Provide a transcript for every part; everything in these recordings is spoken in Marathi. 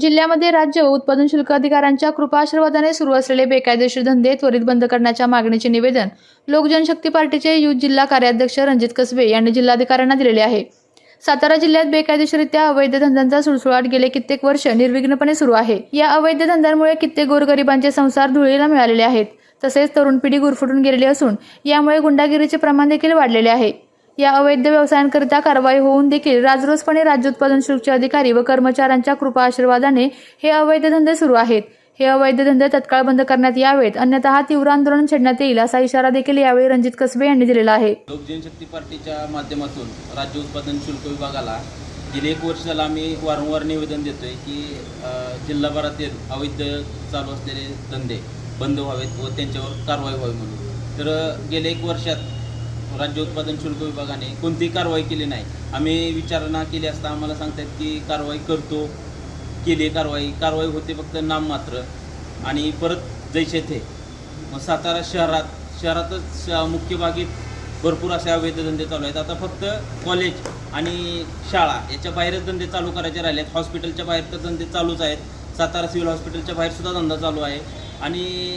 जिल्ह्यामध्ये राज्य व उत्पादन शुल्क अधिकाऱ्यांच्या कृपाशीर्वादाने सुरू असलेले बेकायदेशीर धंदे त्वरित बंद करण्याच्या मागणीचे निवेदन लोक जनशक्ती पार्टीचे युथ जिल्हा कार्याध्यक्ष रणजित कसबे यांनी जिल्हाधिकाऱ्यांना दिलेले आहे. सातारा जिल्ह्यात बेकायदेशीरित्या अवैध धंद्यांचा सुळसुळाट गेले कित्येक वर्ष निर्विघ्नपणे सुरू आहे. या अवैध धंद्यांमुळे कित्येक गोरगरिबांचे संसार धुळीला मिळालेले आहेत. तसेच तरुण पिढी गुरफटून गेलेली असून यामुळे गुंडागिरीचे प्रमाण देखील वाढलेले आहे. या अवैध व्यवसायांकरिता कारवाई होऊन देखील राजरोसपणे राज्य उत्पादन शुल्कचे अधिकारी व कर्मचाऱ्यांच्या कृपा आशीर्वादाने हे अवैध धंदे सुरू आहेत. हे अवैध धंदे तत्काळ बंद करण्यात यावेत अन्यथा तीव्र आंदोलन छेडण्यात येईल असा इशारा देखील यावेळी रणजित कसबे यांनी दिलेला आहे. लोक जनशक्ती पार्टीच्या माध्यमातून राज्य उत्पादन शुल्क विभागाला गेले एक वर्ष झालं आम्ही वारंवार निवेदन देतोय की जिल्हाभरातील अवैध चालू असलेले धंदे बंद व्हावेत व त्यांच्यावर कारवाई व्हावी म्हणून. तर गेल्या एक वर्षात राज्य उत्पादन शुल्क विभागाने कोणतीही कारवाई केली नाही. आम्ही विचारणा केली असता आम्हाला सांगतात की कारवाई करतो केली कारवाई. कारवाई होते फक्त नाममात्र आणि परत जैसे थे मग सातारा शहरात शहरातच श- मुख्य भागीत भरपूर असे अवैध धंदे चालू आहेत. आता फक्त कॉलेज आणि शाळा याच्या बाहेरच धंदे चालू करायचे राहिले आहेत हॉस्पिटलच्या बाहेर तर धंदे चालूच आहेत. सातारा सिव्हिल हॉस्पिटलच्या बाहेर सुद्धा धंदा चालू आहे. आणि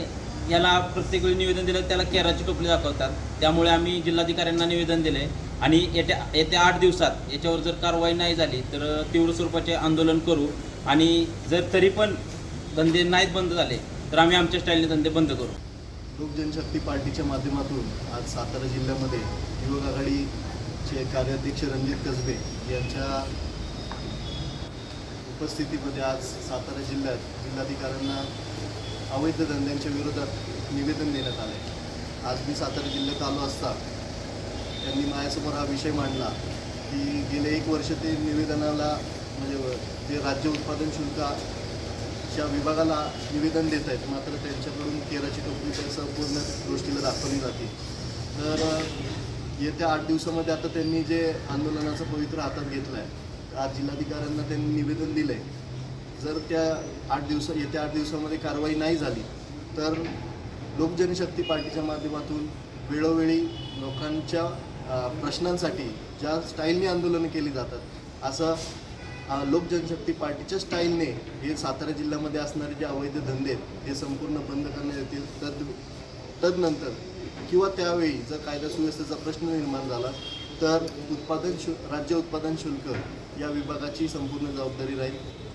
याला प्रत्येक वेळी निवेदन दिलं त्याला केराची टोपली दाखवतात. त्यामुळे आम्ही जिल्हाधिकाऱ्यांना निवेदन दिले आणि येत्या येत्या आठ दिवसात याच्यावर जर कारवाई नाही झाली तर तीव्र स्वरूपाचे आंदोलन करू. आणि जर तरी पण धंदे नाहीत बंद झाले तर आम्ही आमच्या स्टाईलने धंदे बंद करू. लोक जनशक्ती पार्टीच्या माध्यमातून आज सातारा जिल्ह्यामध्ये युवक आघाडीचे कार्याध्यक्ष रणजित कसबे यांच्या उपस्थितीमध्ये आज सातारा जिल्ह्यात जिल्हाधिकाऱ्यांना अवैध धंद्यांच्या विरोधात निवेदन देण्यात आले आज मी सातारा जिल्ह्यात आलो असता त्यांनी माझ्यासमोर हा विषय मांडला की गेले एक वर्ष ते निवेदनाला म्हणजे ते राज्य उत्पादन शुल्क च्या विभागाला निवेदन देत आहेत मात्र त्यांच्याकडून केराची टोपली त्या संपूर्ण गोष्टीला दाखवली जाते. तर येत्या आठ दिवसामध्ये आता त्यांनी जे आंदोलनाचं पवित्र हातात घेतलं आहे आज जिल्हाधिकाऱ्यांना त्यांनी निवेदन दिलं आहे जर त्या आठ दिवसा येत्या आठ दिवसामध्ये कारवाई नाही झाली तर लोक जनशक्ती पार्टीच्या माध्यमातून वेळोवेळी लोकांच्या प्रश्नांसाठी ज्या स्टाईलने आंदोलनं केली जातात असं लोक जनशक्ती पार्टीच्या स्टाईलने हे सातारा जिल्ह्यामध्ये असणारे जे अवैध धंदे आहेत हे संपूर्ण बंद करण्यात येतील. तद तदनंतर किंवा त्यावेळी जर कायदा सुव्यवस्थेचा प्रश्न निर्माण झाला तर उत्पादन शु राज्य उत्पादन शुल्क या विभागाची संपूर्ण जबाबदारी राहील.